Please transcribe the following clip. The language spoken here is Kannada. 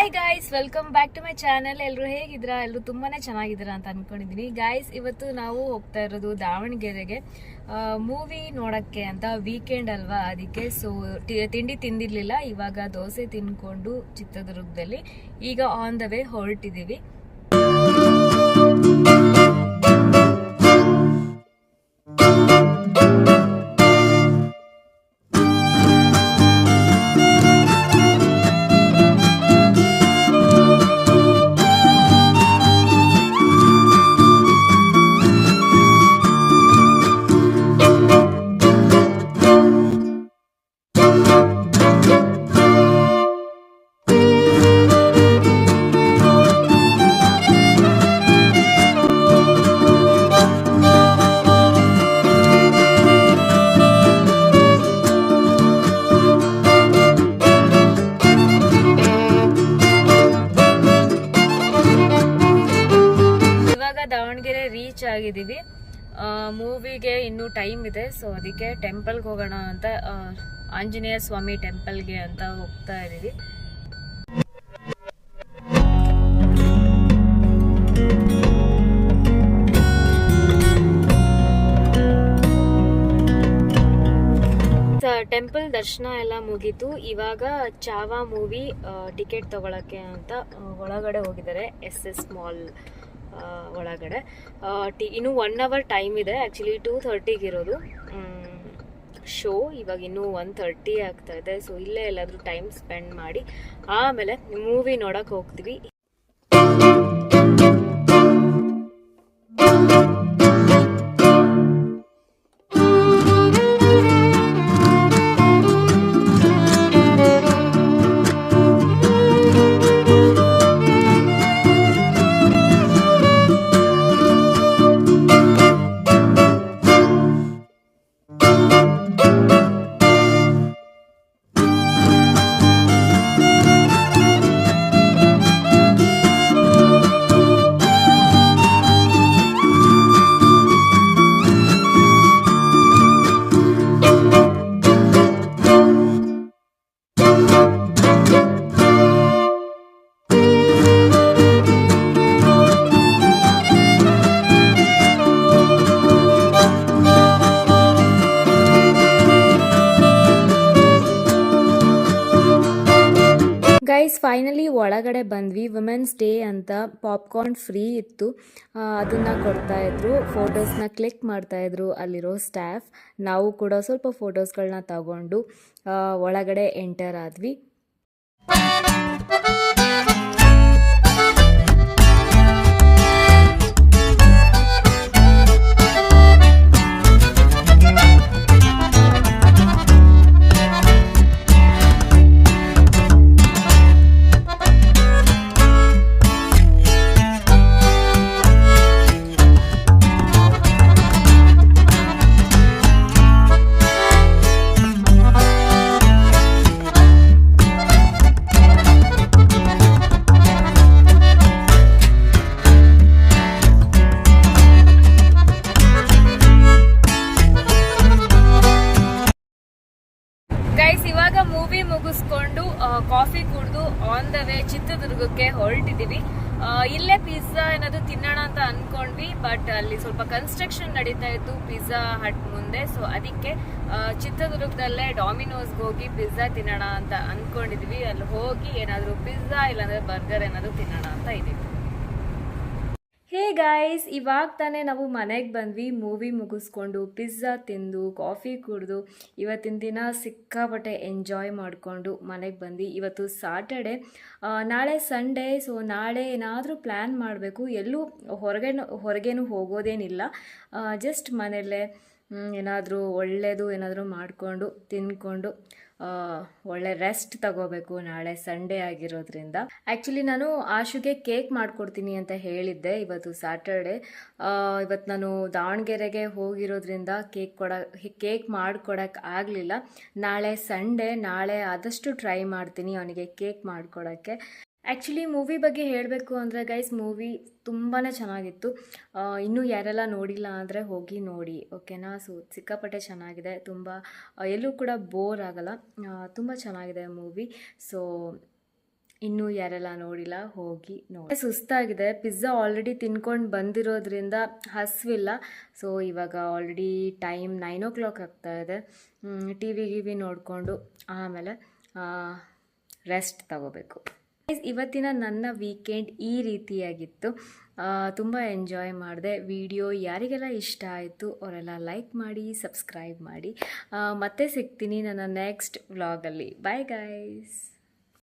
Hi guys welcome back to my channel ಎಲ್ಲರೂ ಹೇಗಿದ್ದೀರಾ? ಎಲ್ಲರೂ ತುಂಬಾನೇ ಚೆನ್ನಾಗಿದ್ದೀರಾ ಅಂತ ಅನ್ಕೊಂಡಿದ್ದೀನಿ. ಗಾಯ್ಸ್ ಇವತ್ತು ನಾವು ಹೋಗ್ತಾ ಇರೋದು ದಾವಣಗೆರೆಗೆ. ಮೂವಿ ನೋಡಕ್ಕೆ ಅಂತ ವೀಕೆಂಡ್ ಅಲ್ವಾ ಅದಕ್ಕೆ. ಸೊ ತಿಂಡಿ ತಿಂದಿರ್ಲಿಲ್ಲ. ಇವಾಗ ದೋಸೆ ತಿನ್ಕೊಂಡು ಚಿತ್ರದುರ್ಗದಲ್ಲಿ ಈಗ ಆನ್ ದ ವೇ ಹೊರಟಿದ್ದೀವಿ. ದಾವಣಗೆರೆ ರೀಚ್ ಆಗಿದ್ದೀವಿ. ಮೂವಿಗೆ ಇನ್ನೂ ಟೈಮ್ ಇದೆ ಸೊ ಅದಕ್ಕೆ ಟೆಂಪಲ್ಗೆ ಹೋಗೋಣ ಅಂತ ಆಂಜನೇಯ ಸ್ವಾಮಿ ಟೆಂಪಲ್ಗೆ ಅಂತ ಹೋಗ್ತಾ ಇದ್ದೀವಿ. ಟೆಂಪಲ್ ದರ್ಶನ ಎಲ್ಲ ಮುಗೀತು. ಇವಾಗ ಚಾವಾ ಮೂವಿ ಟಿಕೆಟ್ ತಗೊಳಕ್ಕೆ ಅಂತ ಒಳಗಡೆ ಹೋಗಿದ್ದಾರೆ ಎಸ್ ಎಸ್ ಮಾಲ್ ಒಳಗಡೆ. ಟಿ, ಇನ್ನು ಒನ್ ಅವರ್ ಟೈಮ್ ಇದೆ. ಆ್ಯಕ್ಚುಲಿ ಟೂ ಥರ್ಟಿಗೆ ಇರೋದು. ಶೋ ಇವಾಗ ಇನ್ನೂ ಒನ್ ಥರ್ಟಿ ಆಗ್ತಾ ಇದೆ. ಸೊ ಇಲ್ಲೇ ಎಲ್ಲಾದರೂ ಟೈಮ್ ಸ್ಪೆಂಡ್ ಮಾಡಿ. ಆಮೇಲೆ ಮೂವಿ ನೋಡೋಕೆ ಹೋಗ್ತೀವಿ. ಗೈಸ್ ಫೈನಲಿ ಒಳಗಡೆ ಬಂದ್ವಿ. ವುಮೆನ್ಸ್ ಡೇ ಅಂತ ಪಾಪ್ಕಾರ್ನ್ ಫ್ರೀ ಇತ್ತು. ಅದನ್ನ ಕೊಡ್ತಾ ಇದ್ರು. ಫೋಟೋಸ್ನ ಕ್ಲಿಕ್ ಮಾಡ್ತಾ ಇದ್ರು ಅಲ್ಲಿರೋ ಸ್ಟಾಫ್ ನಾವು ಕೂಡ ಸ್ವಲ್ಪ ಫೋಟೋಸ್ಗಳನ್ನ ತಗೊಂಡು ಒಳಗಡೆ ಎಂಟರ್ ಆದ್ವಿ. ಕಾಫಿ ಕುಡಿದು ಆನ್ ದ ವೇ ಚಿತ್ರದುರ್ಗಕ್ಕೆ ಹೊರಟಿದ್ದೀವಿ. ಇಲ್ಲೇ ಪಿಜ್ಜಾ ಏನಾದ್ರು ತಿನ್ನೋಣ ಅಂತ ಅನ್ಕೊಂಡ್ವಿ ಬಟ್ ಅಲ್ಲಿ ಸ್ವಲ್ಪ ಕನ್ಸ್ಟ್ರಕ್ಷನ್ ನಡೀತಾ ಇತ್ತು ಪಿಜ್ಜಾ ಹಟ್ ಮುಂದೆ ಸೊ ಅದಕ್ಕೆ ಚಿತ್ರದುರ್ಗದಲ್ಲೇ ಡಾಮಿನೋಸ್ಗೆ ಹೋಗಿ ಪಿಜ್ಜಾ ತಿನ್ನೋಣ ಅಂತ ಅನ್ಕೊಂಡಿದ್ವಿ. ಅಲ್ಲಿ ಹೋಗಿ ಏನಾದರೂ ಪಿಜ್ಜಾ ಇಲ್ಲಾಂದ್ರೆ ಬರ್ಗರ್ ಏನಾದರೂ ತಿನ್ನೋಣ ಅಂತ ಇದೀವಿ ಹೇ ಗಾಯ್ಸ್ ಇವಾಗ ತಾನೇ ನಾವು ಮನೆಗೆ ಬಂದ್ವಿ ಮೂವಿ ಮುಗಿಸ್ಕೊಂಡು ಪಿಜ್ಜಾ ತಿಂದು ಕಾಫಿ ಕುಡಿದು, ಇವತ್ತಿನ ದಿನ ಸಿಕ್ಕಾಪಟ್ಟೆ ಎಂಜಾಯ್ ಮಾಡಿಕೊಂಡು ಮನೆಗೆ ಬಂದ್ವಿ. ಇವತ್ತು ಸಾಟರ್ಡೆ ನಾಳೆ ಸಂಡೇ ಸೊ ನಾಳೆ ಏನಾದರೂ ಪ್ಲ್ಯಾನ್ ಮಾಡಬೇಕು. ಎಲ್ಲೂ ಹೊರಗೆ ಹೊರಗೇನು ಹೋಗೋದೇನಿಲ್ಲ. ಜಸ್ಟ್ ಮನೆಯಲ್ಲೇ ಏನಾದರೂ ಒಳ್ಳೆಯದು ಏನಾದರೂ ಮಾಡಿಕೊಂಡು, ತಿನ್ಕೊಂಡು ಒಳ್ಳೆ ರೆಸ್ಟ್ ತಗೋಬೇಕು ನಾಳೆ ಸಂಡೇ ಆಗಿರೋದ್ರಿಂದ. ಆ್ಯಕ್ಚುಲಿ ನಾನು ಆಶುಗೆ ಕೇಕ್ ಮಾಡಿಕೊಡ್ತೀನಿ ಅಂತ ಹೇಳಿದ್ದೆ ಇವತ್ತು ಸ್ಯಾಟರ್ಡೆ ಇವತ್ತು ನಾನು ದಾವಣಗೆರೆಗೆ ಹೋಗಿರೋದ್ರಿಂದ ಕೇಕ್ ಕೊಡ ಕೇಕ್ ಮಾಡಿಕೊಡಕ್ಕೆ ಆಗಲಿಲ್ಲ. ನಾಳೆ ಸಂಡೇ ನಾಳೆ ಆದಷ್ಟು ಟ್ರೈ ಮಾಡ್ತೀನಿ ಅವನಿಗೆ ಕೇಕ್ ಮಾಡಿಕೊಡೋಕ್ಕೆ. ಆ್ಯಕ್ಚುಲಿ ಮೂವಿ ಬಗ್ಗೆ ಹೇಳಬೇಕು ಅಂದರೆ ಗೈಸ್ ಮೂವಿ ತುಂಬಾ ಚೆನ್ನಾಗಿತ್ತು. ಇನ್ನೂ ಯಾರೆಲ್ಲ ನೋಡಿಲ್ಲ ಅಂದರೆ ಹೋಗಿ ನೋಡಿ ಓಕೆನಾ ಸೊ ಸಿಕ್ಕಾಪಟ್ಟೆ ಚೆನ್ನಾಗಿದೆ. ತುಂಬ ಎಲ್ಲೂ ಕೂಡ ಬೋರ್ ಆಗಲ್ಲ. ತುಂಬ ಚೆನ್ನಾಗಿದೆ ಮೂವಿ ಸೊ ಇನ್ನೂ ಯಾರೆಲ್ಲ ನೋಡಿಲ್ಲ, ಹೋಗಿ ನೋಡಿ. ಸುಸ್ತಾಗಿದೆ. ಪಿಜ್ಜಾ ಆಲ್ರೆಡಿ ತಿನ್ಕೊಂಡು ಬಂದಿರೋದ್ರಿಂದ ಹಸಿವಿಲ್ಲ. ಸೊ ಇವಾಗ already time nine o'clock ಆಗ್ತಾ ಇದೆ. ಟಿ ವಿ ಗಿವಿ ನೋಡಿಕೊಂಡು ಆಮೇಲೆ ರೆಸ್ಟ್ ತಗೋಬೇಕು. ಇವತ್ತಿನ ನನ್ನ ವೀಕೆಂಡ್ ಈ ರೀತಿಯಾಗಿತ್ತು. ತುಂಬ ಎಂಜಾಯ್ ಮಾಡಿದೆ. ವಿಡಿಯೋ ಯಾರಿಗೆಲ್ಲ ಇಷ್ಟ ಆಯಿತು, ಅವರೆಲ್ಲ ಲೈಕ್ ಮಾಡಿ ಸಬ್ಸ್ಕ್ರೈಬ್ ಮಾಡಿ. ಮತ್ತೆ ಸಿಗ್ತೀನಿ ನನ್ನ ನೆಕ್ಸ್ಟ್ ವ್ಲಾಗಲ್ಲಿ ಬಾಯ್ ಗೈಸ್